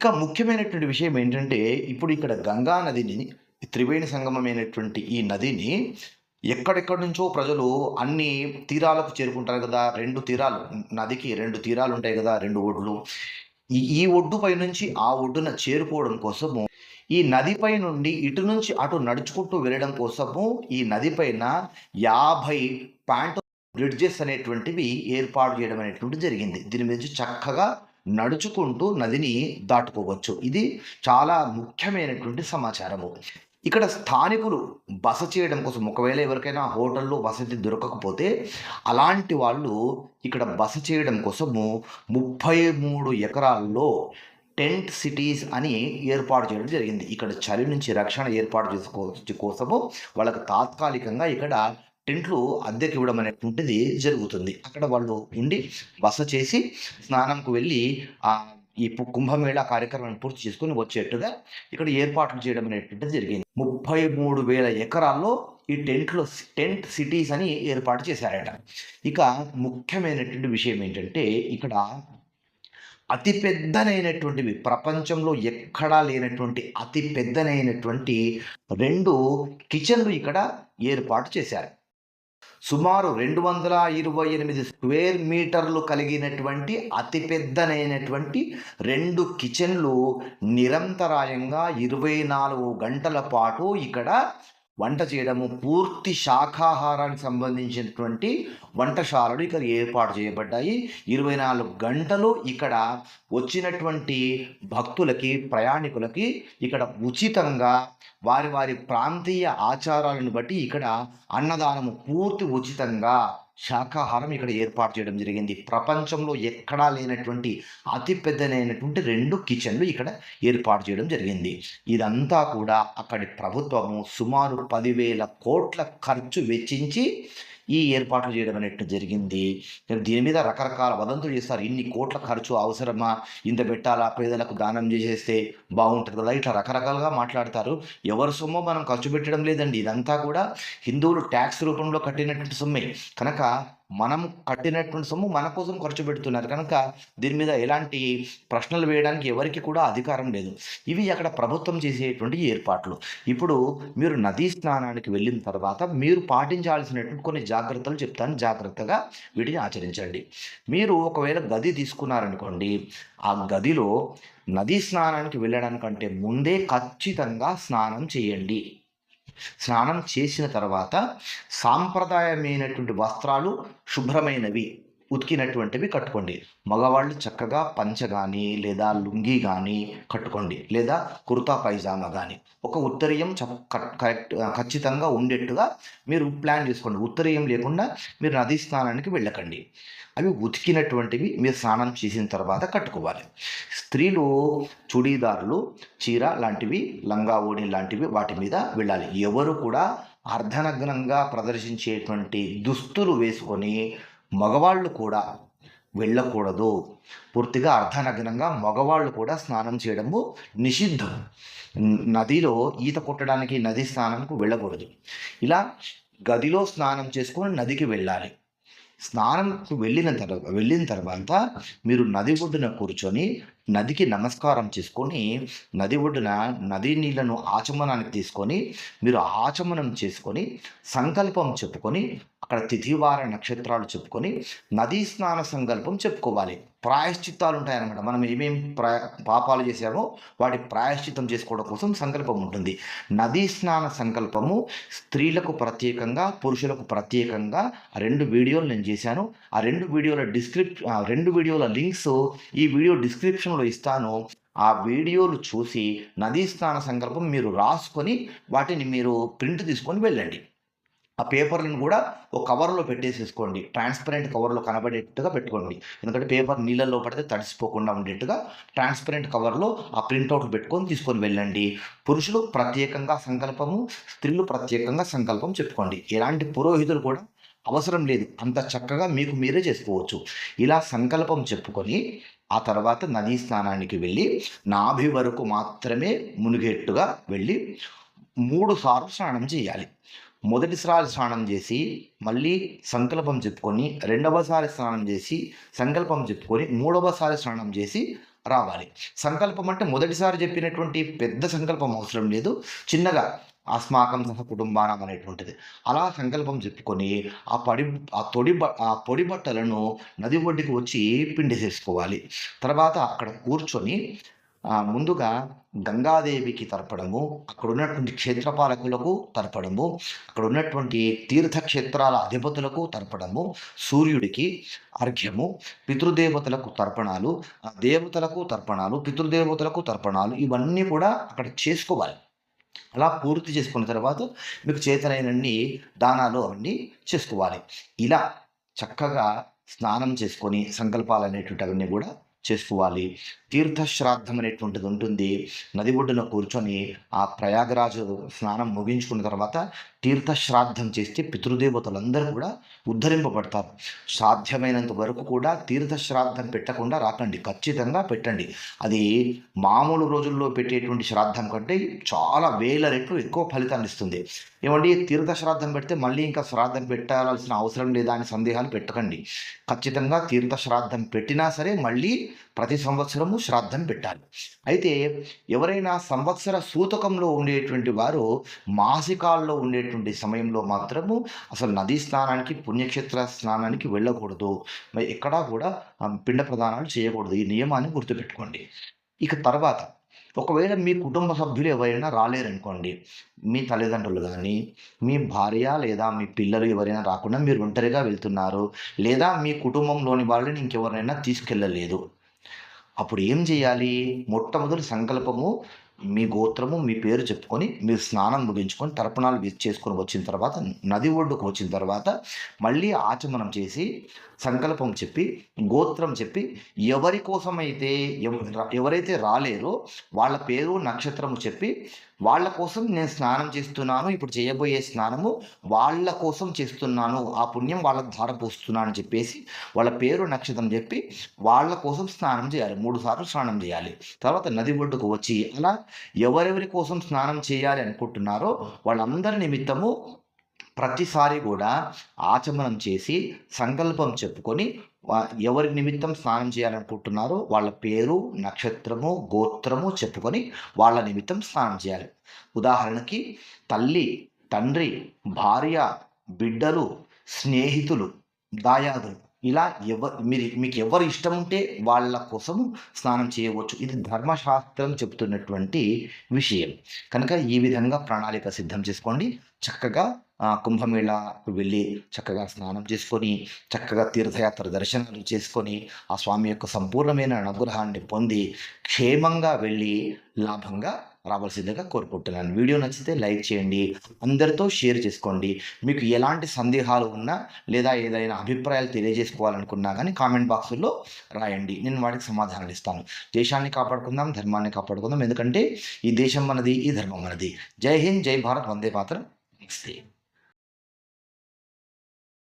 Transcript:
ఇక ముఖ్యమైనటువంటి విషయం ఏంటంటే ఇప్పుడు ఇక్కడ గంగా నదిని త్రివేణి సంగమమైనటువంటి ఈ నదిని ఎక్కడెక్కడి నుంచో ప్రజలు అన్ని తీరాలకు చేరుకుంటారు కదా రెండు తీరాలు నదికి రెండు తీరాలు ఉంటాయి కదా రెండు ఒడ్లు. ఈ ఈ ఒడ్డుపై నుంచి ఆ ఒడ్డున చేరుకోవడం కోసము ఈ నదిపై నుండి ఇటు నుంచి అటు నడుచుకుంటూ వెళ్ళడం కోసము ఈ నది పైన యాభై ప్యాంట్ బ్రిడ్జెస్ అనేటువంటివి ఏర్పాటు చేయడం అనేటువంటిది జరిగింది. దీని మీద చక్కగా నడుచుకుంటూ నదిని దాటుకోవచ్చు. ఇది చాలా ముఖ్యమైనటువంటి సమాచారము. ఇక్కడ స్థానికులు బస చేయడం కోసం ఒకవేళ ఎవరికైనా హోటల్లో వసతి దొరకకపోతే అలాంటి వాళ్ళు ఇక్కడ బస చేయడం కోసము ముప్పై మూడు ఎకరాల్లో టెంట్ సిటీస్ అని ఏర్పాటు చేయడం జరిగింది. ఇక్కడ చలి నుంచి రక్షణ ఏర్పాటు చేసుకోవచ్చు కోసము వాళ్ళకు తాత్కాలికంగా ఇక్కడ టెంట్లు అద్దెకి ఇవ్వడం అనేటువంటిది జరుగుతుంది. అక్కడ వాళ్ళు ఉండి బస చేసి స్నానంకు వెళ్ళి ఆ ఈ కుంభమేళా కార్యక్రమాన్ని పూర్తి చేసుకుని వచ్చేట్టుగా ఇక్కడ ఏర్పాట్లు చేయడం అనేటువంటిది జరిగింది. ముప్పై మూడు వేల ఎకరాల్లో ఈ టెంట్లో టెంట్ సిటీస్ అని ఏర్పాటు చేశారట. ఇక ముఖ్యమైనటువంటి విషయం ఏంటంటే ఇక్కడ అతి పెద్దనైనటువంటివి ప్రపంచంలో ఎక్కడా లేనటువంటి అతి పెద్దనైనటువంటి రెండు కిచెన్లు ఇక్కడ ఏర్పాటు చేశారు. సుమారు రెండు వందల ఇరవై ఎనిమిది స్క్వేర్ మీటర్లు కలిగినటువంటి అతి పెద్దనైనటువంటి రెండు కిచెన్లు నిరంతరాయంగా ఇరవై నాలుగు గంటల పాటు ఇక్కడ వంట చేయడము పూర్తి శాకాహారానికి సంబంధించినటువంటి వంటశాలలు ఇక్కడ ఏర్పాటు చేయబడ్డాయి. ఇరవై నాలుగు గంటలు ఇక్కడ వచ్చినటువంటి భక్తులకి ప్రయాణికులకి ఇక్కడ ఉచితంగా వారి వారి ప్రాంతీయ ఆచారాలను బట్టి ఇక్కడ అన్నదానము పూర్తి ఉచితంగా శాకాహారం ఇక్కడ ఏర్పాటు చేయడం జరిగింది. ప్రపంచంలో ఎక్కడా లేనటువంటి అతిపెద్దనైనటువంటి రెండు కిచెన్లు ఇక్కడ ఏర్పాటు చేయడం జరిగింది. ఇదంతా కూడా అక్కడి ప్రభుత్వము సుమారు పదివేల కోట్ల ఖర్చు వెచ్చించి ఈ ఏర్పాట్లు చేయడం అనేట్టు జరిగింది. దీని మీద రకరకాల వదంతులు చేస్తారు. ఇన్ని కోట్ల ఖర్చు అవసరమా? ఇంత పెట్టాలా? పేదలకు దానం చేసేస్తే బాగుంటుంది? కదా ఇట్లా రకరకాలుగా మాట్లాడతారు. ఎవరి సొమ్ము మనం ఖర్చు పెట్టడం లేదండి. ఇదంతా కూడా హిందువులు ట్యాక్స్ రూపంలో కట్టినటువంటి సొమ్మే. కనుక మనం కట్టినటువంటి సొమ్ము మన కోసం ఖర్చు పెడుతున్నారు. కనుక దీని మీద ఎలాంటి ప్రశ్నలు వేయడానికి ఎవరికి కూడా అధికారం లేదు. ఇవి అక్కడ ప్రభుత్వం చేసేటువంటి ఏర్పాట్లు. ఇప్పుడు మీరు నదీ స్నానానికి వెళ్ళిన తర్వాత మీరు పాటించాల్సినటువంటి కొన్ని జాగ్రత్తలు చెప్తాను. జాగ్రత్తగా వీటిని ఆచరించండి. మీరు ఒకవేళ గది తీసుకున్నారనుకోండి ఆ గదిలో నదీ స్నానానికి వెళ్ళడానికంటే ముందే ఖచ్చితంగా స్నానం చేయండి. స్నానం చేసిన తర్వాత సాంప్రదాయమైనటువంటి వస్త్రాలు శుభ్రమైనవి. ఉతికినటువంటివి కట్టుకోండి. మగవాళ్ళు చక్కగా పంచ కానీ లేదా లుంగీ కానీ కట్టుకోండి. లేదా కుర్తా పైజామా కానీ ఒక ఉత్తరీయం చ కరెక్ట్ ఖచ్చితంగా ఉండేట్టుగా మీరు ప్లాన్ చేసుకోండి. ఉత్తరీయం లేకుండా మీరు నదీ స్నానానికి వెళ్ళకండి. అవి ఉతికినటువంటివి మీరు స్నానం చేసిన తర్వాత కట్టుకోవాలి. స్త్రీలు చుడీదారులు చీర లాంటివి లంగా ఓణి లాంటివి వాటి మీద వెళ్ళాలి. ఎవరు కూడా అర్ధనగ్నంగా ప్రదర్శించేటువంటి దుస్తులు వేసుకొని మగవాళ్ళు కూడా వెళ్ళకూడదు. పూర్తిగా అర్ధనగ్నంగా మగవాళ్ళు కూడా స్నానం చేయడము నిషిద్ధం. నదిలో ఈత కొట్టడానికి నది స్నానంకు వెళ్ళకూడదు. ఇలా గదిలో స్నానం చేసుకొని నదికి వెళ్ళాలి. స్నానంకు వెళ్ళిన తర్వాత వెళ్ళిన తర్వాత మీరు నది ఒడ్డున కూర్చొని నదికి నమస్కారం చేసుకొని నది ఒడ్డున నది నీళ్ళను ఆచమనానికి తీసుకొని మీరు ఆచమనం చేసుకొని సంకల్పం చెప్పుకొని అక్కడ తిథివార నక్షత్రాలు చెప్పుకొని నదీ స్నాన సంకల్పం చెప్పుకోవాలి. ప్రాయశ్చిత్తాలు ఉంటాయన్నమాట మనం ఏమేం ప్రా పాపాలు చేసామో వాటి ప్రాయశ్చిత్తం చేసుకోవడం కోసం సంకల్పం ఉంటుంది. నదీ స్నాన సంకల్పము స్త్రీలకు ప్రత్యేకంగా పురుషులకు ప్రత్యేకంగా రెండు వీడియోలు నేను చేశాను. ఆ రెండు వీడియోల డిస్క్రిప్ ఆ రెండు వీడియోల లింక్స్ ఈ వీడియో డిస్క్రిప్షన్లో ఇస్తాను. ఆ వీడియోలు చూసి నదీ స్నాన సంకల్పం మీరు రాసుకొని వాటిని మీరు ప్రింట్ తీసుకొని వెళ్ళండి. ఆ పేపర్లను కూడా ఒక కవర్లో పెట్టేసేసుకోండి. ట్రాన్స్పరెంట్ కవర్లో కనబడేట్టుగా పెట్టుకోండి. ఎందుకంటే పేపర్ నీళ్ళల్లో పడితే తడిసిపోకుండా ఉండేట్టుగా ట్రాన్స్పరెంట్ కవర్లో ఆ ప్రింట్అవుట్లు పెట్టుకొని తీసుకొని వెళ్ళండి. పురుషులు ప్రత్యేకంగా సంకల్పము స్త్రీలు ప్రత్యేకంగా సంకల్పం చెప్పుకోండి. ఎలాంటి పురోహితులు కూడా అవసరం లేదు. అంత చక్కగా మీకు మీరే చేసుకోవచ్చు. ఇలా సంకల్పం చెప్పుకొని ఆ తర్వాత నదీ స్నానానికి వెళ్ళి నాభి వరకు మాత్రమే మునిగేట్టుగా వెళ్ళి మూడు సార్లు స్నానం చేయాలి. మొదటిసారి స్నానం చేసి మళ్ళీ సంకల్పం చెప్పుకొని రెండవసారి స్నానం చేసి సంకల్పం చెప్పుకొని మూడవసారి స్నానం చేసి రావాలి. సంకల్పం అంటే మొదటిసారి చెప్పినటువంటి పెద్ద సంకల్పం అవసరం లేదు. చిన్నగా అస్మాకం సహ కుటుంబానం అనేటువంటిది. అలా సంకల్పం చెప్పుకొని ఆ పడి ఆ తొడి బ ఆ పొడి బట్టలను నది ఒడ్డుకి వచ్చి పిండి చేసుకోవాలి తర్వాత అక్కడ కూర్చొని ముందుగా గంగాదేవికి తర్పడము అక్కడ ఉన్నటువంటి క్షేత్రపాలకులకు తర్పడము అక్కడ ఉన్నటువంటి తీర్థక్షేత్రాల అధిపతులకు తర్పడము సూర్యుడికి అర్ఘ్యము పితృదేవతలకు తర్పణాలు ఆ దేవతలకు తర్పణాలు పితృదేవతలకు తర్పణాలు ఇవన్నీ కూడా అక్కడ చేసుకోవాలి. అలా పూర్తి చేసుకున్న తర్వాత మీకు చేతనైనన్ని దానాలు అవన్నీ చేసుకోవాలి. ఇలా చక్కగా స్నానం చేసుకొని సంకల్పాలు అనేటువంటి అవన్నీ కూడా చేసుకోవాలి. తీర్థశ్రాద్ధం అనేటువంటిది ఉంటుంది. నది ఒడ్డున కూర్చొని ఆ ప్రయాగరాజు స్నానం ముగించుకున్న తర్వాత తీర్థశ్రాద్ధం చేస్తే పితృదేవతలందరూ కూడా ఉద్ధరింపబడతారు. సాధ్యమైనంత వరకు కూడా తీర్థశ్రాద్ధం పెట్టకుండా రాకండి. ఖచ్చితంగా పెట్టండి. అది మామూలు రోజుల్లో పెట్టేటువంటి శ్రాద్ధం కంటే చాలా వేల రెట్లు ఎక్కువ ఫలితాన్ని ఇస్తుంది. ఏమండి? తీర్థశ్రాద్ధం పెడితే మళ్ళీ ఇంకా శ్రాద్ధం పెట్టాల్సిన అవసరం లేదా అనే సందేహాలు పెట్టకండి. ఖచ్చితంగా తీర్థశ్రాద్ధం పెట్టినా సరే మళ్ళీ ప్రతి సంవత్సరము శ్రాద్ధం పెట్టాలి. అయితే ఎవరైనా సంవత్సర సూతకంలో ఉండేటువంటి వారు మాసికాల్లో ఉండేటువంటి సమయంలో మాత్రము అసలు నదీ స్నానానికి పుణ్యక్షేత్ర స్నానానికి వెళ్ళకూడదు. మరి ఎక్కడా కూడా పిండ ప్రదానాలు చేయకూడదు. ఈ నియమాన్ని గుర్తుపెట్టుకోండి. ఇక తర్వాత ఒకవేళ మీ కుటుంబ సభ్యులు ఎవరైనా రాలేరనుకోండి మీ తల్లిదండ్రులు కానీ మీ భార్య లేదా మీ పిల్లలు ఎవరైనా రాకుండా మీరు ఒంటరిగా వెళ్తున్నారు లేదా మీ కుటుంబంలోని వాళ్ళని ఇంకెవరైనా తీసుకెళ్ళలేదు అప్పుడు ఏం చేయాలి? మొట్టమొదటి సంకల్పము మీ గోత్రము మీ పేరు చెప్పుకొని మీరు స్నానం ముగించుకొని తర్పణాలు చేసుకొని వచ్చిన తర్వాత నది ఒడ్డుకు వచ్చిన తర్వాత మళ్ళీ ఆచమనం చేసి సంకల్పం చెప్పి గోత్రం చెప్పి ఎవరి కోసమైతే ఎవరైతే రాలేరో వాళ్ళ పేరు నక్షత్రము చెప్పి వాళ్ళ కోసం నేను స్నానం చేస్తున్నాను ఇప్పుడు చేయబోయే స్నానము వాళ్ళ కోసం చేస్తున్నాను ఆ పుణ్యం వాళ్ళకు ధార పోస్తున్నాను అని చెప్పేసి వాళ్ళ పేరు నక్షత్రం చెప్పి వాళ్ళ కోసం స్నానం చేయాలి. మూడు సార్లు స్నానం చేయాలి. తర్వాత నది ఒడ్డుకు వచ్చి అలా ఎవరెవరి కోసం స్నానం చేయాలి అనుకుంటున్నారో వాళ్ళందరి నిమిత్తము ప్రతిసారి కూడా ఆచమనం చేసి సంకల్పం చెప్పుకొని ఎవరి నిమిత్తం స్నానం చేయాలనుకుంటున్నారో వాళ్ళ పేరు నక్షత్రము గోత్రము చెప్పుకొని వాళ్ళ నిమిత్తం స్నానం చేయాలి. ఉదాహరణకి తల్లి తండ్రి భార్య బిడ్డలు స్నేహితులు దాయాదులు ఇలా ఎవ మీరు మీకు ఎవరు ఇష్టం ఉంటే వాళ్ళ కోసం స్నానం చేయవచ్చు. ఇది ధర్మశాస్త్రం చెబుతున్నటువంటి విషయం. కనుక ఈ విధంగా ప్రణాళిక సిద్ధం చేసుకోండి. చక్కగా ఆ, వెళ్ళి చక్కగా స్నానం చేసుకొని చక్కగా తీర్థయాత్ర దర్శనాలు చేసుకొని ఆ స్వామి యొక్క సంపూర్ణమైన అనుగ్రహాన్ని పొంది క్షేమంగా వెళ్ళి లాభంగా రావాల్సిందిగా కోరుకుంటున్నాను. వీడియో నచ్చితే లైక్ చేయండి అందరితో షేర్ చేసుకోండి. మీకు ఎలాంటి సందేహాలు ఉన్నా లేదా ఏదైనా అభిప్రాయాలు తెలియజేసుకోవాలనుకున్నా కానీ కామెంట్ బాక్సుల్లో రాయండి. నేను వాటికి సమాధానాలు ఇస్తాను. దేశాన్ని కాపాడుకుందాం ధర్మాన్ని కాపాడుకుందాం. ఎందుకంటే ఈ దేశం మనది ఈ ధర్మం మనది. జై హింద్ జై భారత్ వందే మాత్రం. నమస్తే.